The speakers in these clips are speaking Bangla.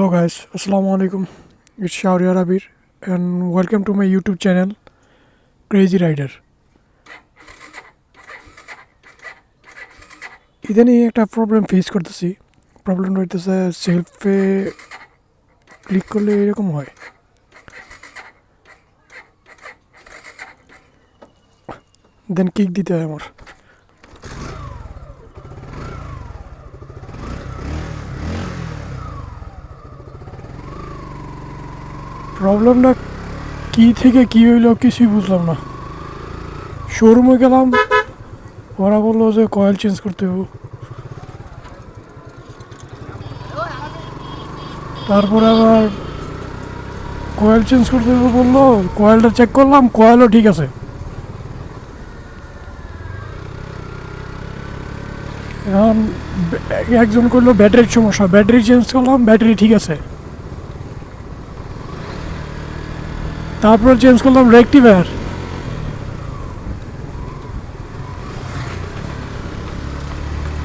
Hello guys, Assalamu alaikum. It's Shauriyar Abir and welcome to my YouTube channel Crazy Rider. ইদানিং একটা প্রবলেম ফেস করতেছি প্রবলেম হইতেছে সেলফে ক্লিক করলে এরকম হয় দেন কিক দিতে হয় আমার প্রবলেমটা কি থেকে কি হইল কিছুই বুঝলাম না। শোরুমে গেলাম, ওরা বলল যে কয়েল চেঞ্জ করতে হবে। তারপরে আবার কয়েল চেঞ্জ করতে হবে বলল, কয়েলটা চেক করলাম, কয়েলও ঠিক আছে। এখন একজন করল ব্যাটারির সমস্যা, ব্যাটারি চেঞ্জ করলাম, ব্যাটারি ঠিক আছে। তারপর চেঞ্জ করলাম রেক্টিফায়ার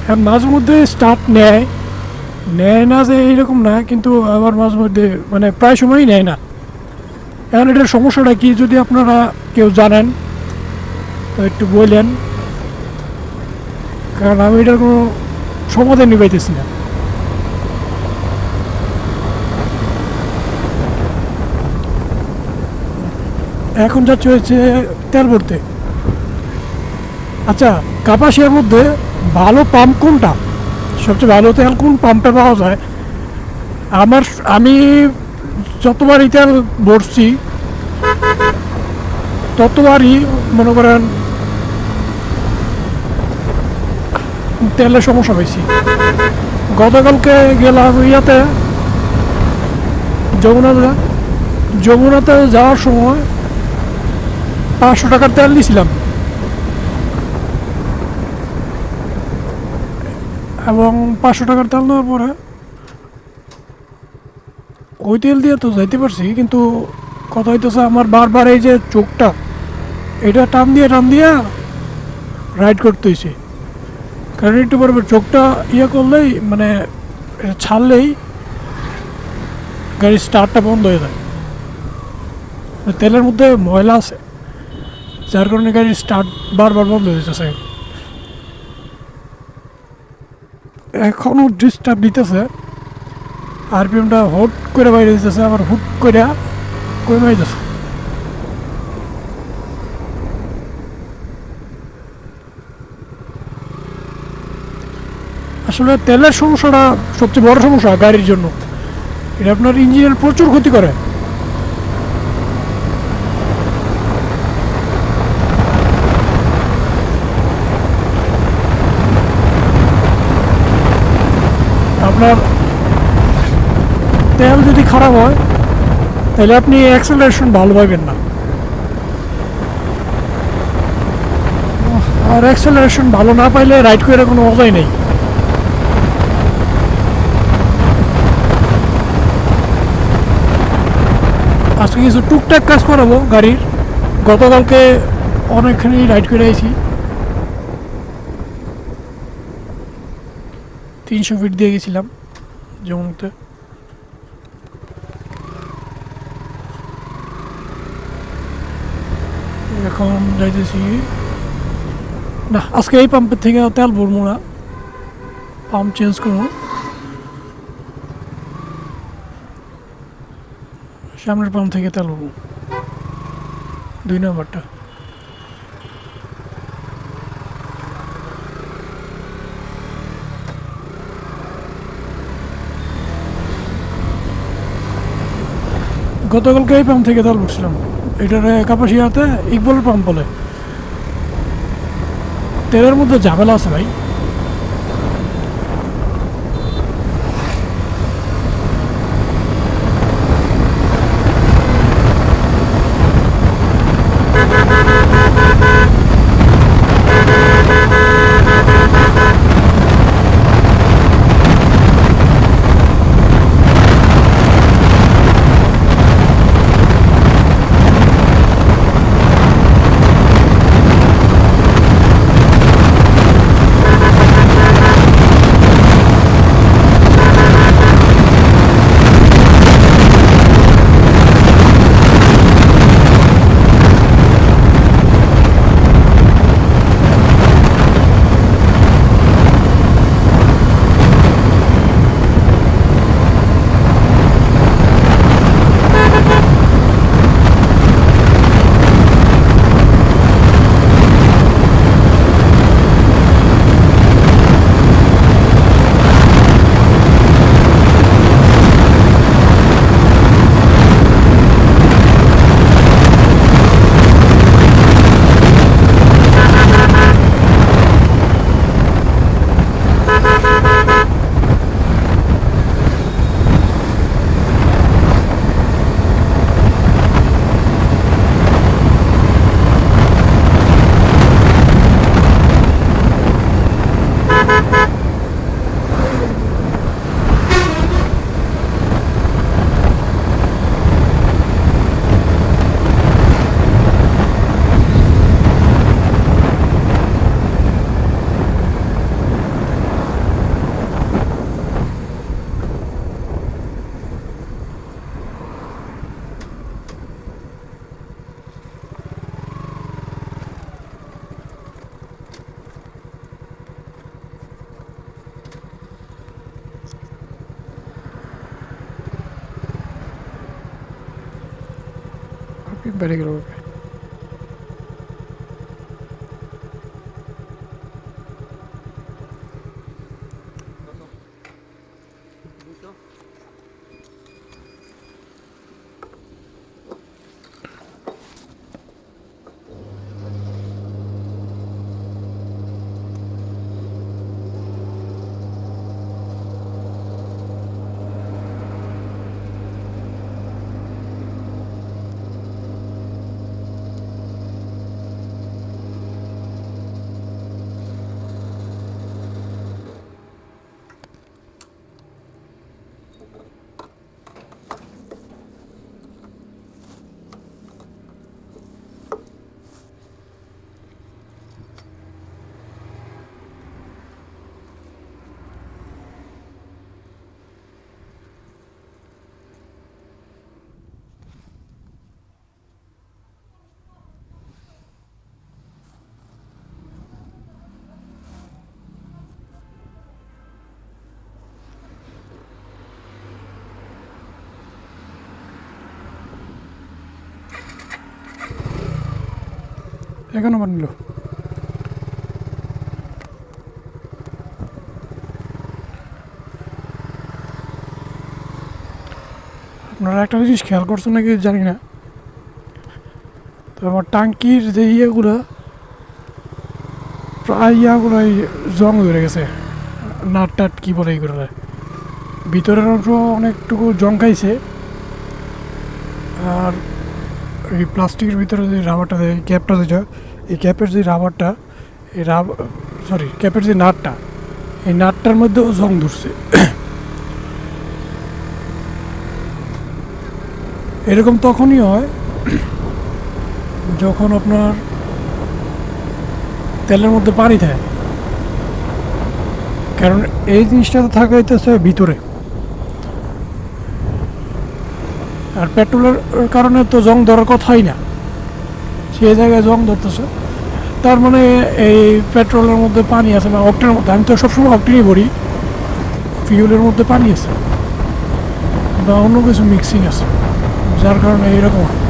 হ্যাঁ মাঝে মধ্যে স্টার্ট নেয়। নেয় না যে এইরকম না, কিন্তু আবার মাঝে মধ্যে মানে প্রায় সময়ই নেয় না। এখন এটার সমস্যাটা কি যদি আপনারা কেউ জানেন একটু বললেন। কারণ আমি এটার কোনো সমাধান নিবাইতেছি না। এখন যাচ্ছে হয়েছে তেল ভরতে আচ্ছা কাপাসিয়ার মধ্যে ভালো পাম্প কোনটা? সবচেয়ে ভালো তেল কোন পাম্পে পাওয়া যায়? আমার আমি যতবারই তেল ভরছি, ততবারই মনে করেন তেলের সমস্যা পেয়েছি গতকালকে গেলাম ইয়াতে, যমুনাতে। যমুনাতে যাওয়ার সময় পাঁচশো টাকার তেল দিয়েছিলাম এবং পাঁচশো টাকার তেল নেওয়ার পরে ওই তেল দিয়ে তো যাইতে পারছি, কিন্তু কথা হইতেছে আমার বারবার এই যে চোখটা, এটা টান দিয়ে টান দিয়ে রাইড করতে হয়েছে কারণ একটু পরে চোখটা ইয়ে করলেই মানে ছাড়লেই গাড়ির স্টার্টটা বন্ধ হয়ে যায়। তেলের মধ্যে ময়লা আছে। যার কারণে গাড়ির স্টার্ট বারবার বন্ধ হয়ে যেতেছে এখনও ডিস্টার্ব দিতেছে। আরপিএমটা হুট করে বাইরে দিতেছে আবার হুট করে কমে যাচ্ছে আসলে তেলের সমস্যাটা সবচেয়ে বড় সমস্যা গাড়ির জন্য। এটা আপনার ইঞ্জিনের প্রচুর ক্ষতি করে। আপনার তেল যদি খারাপ হয়, তাহলে আপনি অ্যাক্সেলারেশন ভালো পাবেন না। আর অ্যাক্সেলারেশন ভালো না পাইলে রাইড করে কোনো মজাই নেই। আজকে কিছু টুকটাক কাজ করাবো গাড়ির। গতকালকে অনেকখানি রাইড করে আইছি। তিনশো ফিট দিয়ে গেছিলাম। যমুনাতে এখন যাইতেছি না আজকে এই পাম্পের থেকে তেল ভরবো না পাম্প চেঞ্জ করব সামনের পাম্প থেকে তেল ভরবো দুই নম্বরটা গতকালকে এই পাম্প থেকে তেল ভরছিলাম। এটার কাপাসিয়াতে ইকবল পাম্প বলে। তেলের মধ্যে ঝামেলা আছে ভাই। এখানে বানিল আপনারা একটা জিনিস খেয়াল করছেন নাকি জানি না? তো আমার টাঙ্কির যে ইয়েগুলো, প্রায় ইয়াগুলো জং ধরে গেছে। নাট টাট কী বলে এইগুলো ভিতরের অংশ অনেকটুকু জং খাইছে এই প্লাস্টিকের ভিতরে যে রাবারটা দেয় ক্যাপটা যেটা এই ক্যাপের যে রাবারটা, এই রাব সরি ক্যাপের যে নাটটা, এই নাটটার মধ্যেও জং ধরছে। এরকম তখনই হয় যখন আপনার তেলের মধ্যে পানি থাকে। কারণ এই জিনিসটা তো থাকে হইতেছে ভিতরে। আর পেট্রোলের কারণে তো জং ধরার কথাই না। সেই জায়গায় জং ধরতেছে। তার মানে এই পেট্রোলের মধ্যে পানি আছে বা অক্টেনের মধ্যে, আমি তো সবসময় অক্টেনই ভরি। ফিউলের মধ্যে পানি আছে বা অন্য কিছু মিক্সিং আছে, যার কারণে এইরকম হয়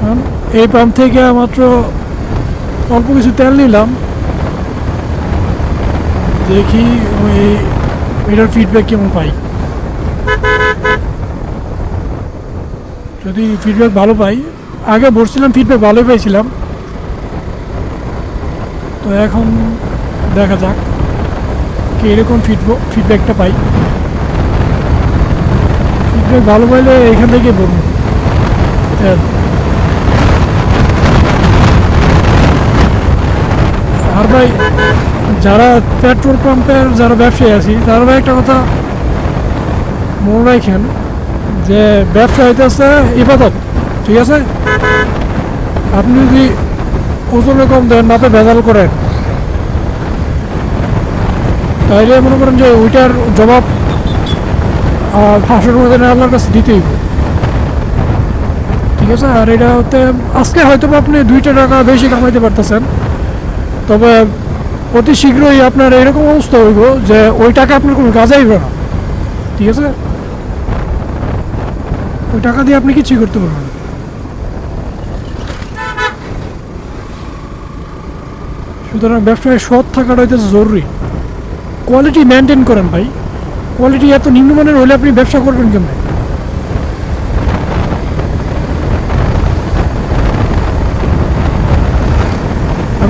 কারণ এই পাম্প থেকে মাত্র অল্প কিছু তেল নিলাম। দেখি ওই এটার ফিডব্যাক কেমন পাই। যদি ফিডব্যাক ভালো পাই, আগে ভরছিলাম ফিডব্যাক ভালোই পেয়েছিলাম তো এখন দেখা যাক কি এরকম ফিডব্যাক ফিডব্যাকটা পাই। ফিডব্যাক ভালো পাইলে এখান থেকে বলব আর ভাই, যারা পেট্রোল পাম্পের যারা ব্যবসায়ী আছি, তারা ভাই একটা কথা মনে রাখেন যে ব্যবসা হইতেছে ইবাদত, ঠিক আছে? আপনি যদি ওজনে কম দেন, মাপে ভেজাল করেন, তাইলে মনে করেন যে ওইটার জবাব ফাঁসের মধ্যে আল্লাহর কাছে দিতেই ঠিক আছে? আর এটা হতে আজকে হয়তো আপনি দুইটা টাকা বেশি কামাইতে পারতেছেন তবে অতি শীঘ্রই আপনার এরকম অবস্থা হইব যে ওই টাকা আপনার কোনো কাজে হইবে না। ঠিক আছে? ওই টাকা দিয়ে আপনি কিছুই করতে পারবেন সুতরাং ব্যবসায় সৎ থাকাটা হইতেছে জরুরি। কোয়ালিটি মেনটেন করেন ভাই। কোয়ালিটি এত নিম্নমানের হলে আপনি ব্যবসা করবেন কেমন?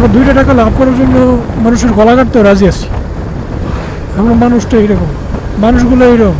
আমরা দুইটা টাকা লাভ করার জন্য মানুষের গলা কাটতেও রাজি আছি। আমরা মানুষটা এইরকম মানুষগুলো এইরকম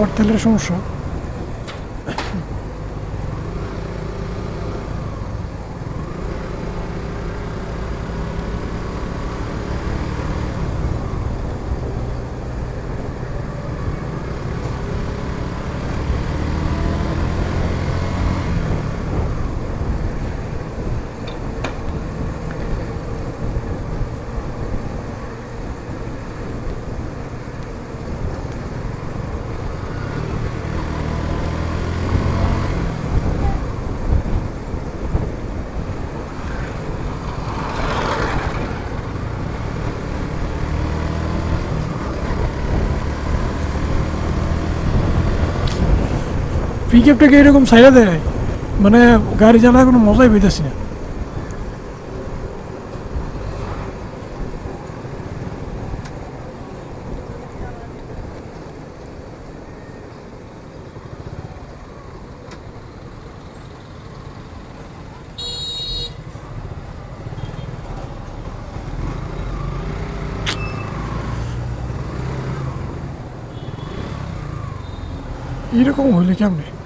আবার তেলের সমস্যা? পিক আপটাকে এরকম সাইডে দেয়। মানে গাড়ি চালায় কোনো মজাই পেতেছি না। এরকম হইলে কেমনে?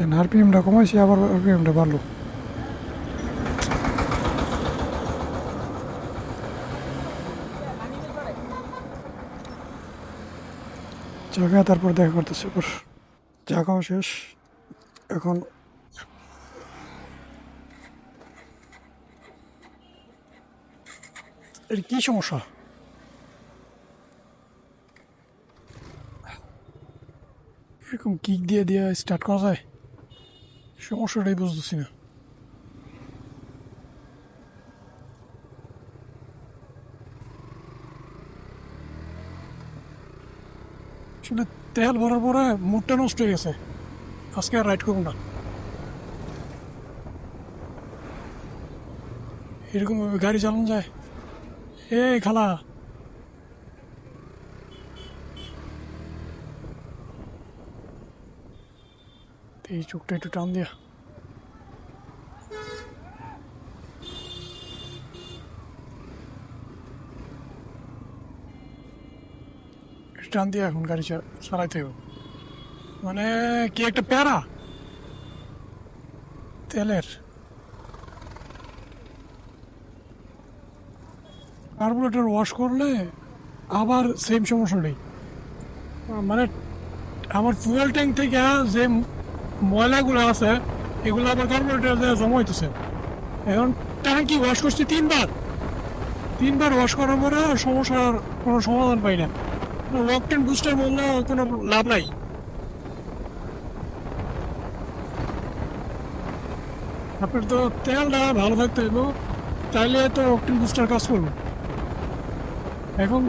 দেন আরপিএমটা কমাইছি, আবার আরপিএমটা বাড়লো। জায়গা তারপর দেখা করতেছে এবার জায়গাও শেষ। এখন এর কি সমস্যা? এরকম কিক দিয়ে দিয়ে স্টার্ট করা যায়? সমস্যাটাই বুঝতেছি না আসলে তেল ভরার পরে মুডটা নষ্ট হয়ে গেছে আজকে আর রাইড করব না এরকম ভাবে গাড়ি চালানো যায় এই খালা এই চোখটা একটু টান দিয়া। টান দিয়া এখন গাড়ি চালাইতে হবে মানে কি একটা প্যারা? তেলের। কার্বোরেটর ওয়াশ করলে আবার সেম সমস্যা নেই। মানে আমার ফুয়েল ট্যাঙ্ক থেকে যে ময়লাগুলো আছে, এগুলো আবার কার্বোরেটরে জমা হইতেছে। এখন ট্যাঙ্কি ওয়াশ করছি তিনবার। তিনবার ওয়াশ করার পরে সমস্যার কোনো সমাধান পাই না। ওয়াকটেন বুস্টার বললে কোনো লাভ নাই। আপনার তো তেলটা ভালো থাকতে হইব তাইলে তো অকটেন বুস্টার কাজ করবে। এখন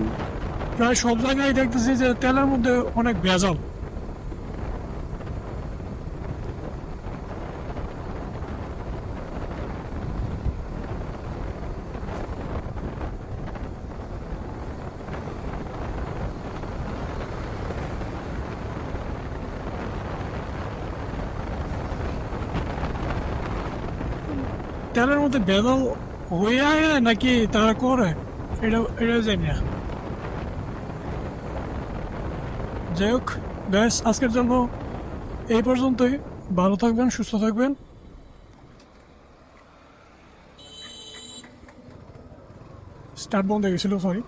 প্রায় সব জায়গায় দেখতেছি যে তেলের মধ্যে অনেক ভেজাল। তেলের মধ্যে বেদল হয়ে আয় নাকি তারা করে? এটা এটা জানি না। যাই হোক ব্যাস আজকের জন্য এই পর্যন্তই। ভালো থাকবেন, সুস্থ থাকবেন। স্টার্ট বন্ধ হয়ে গেছিল সরি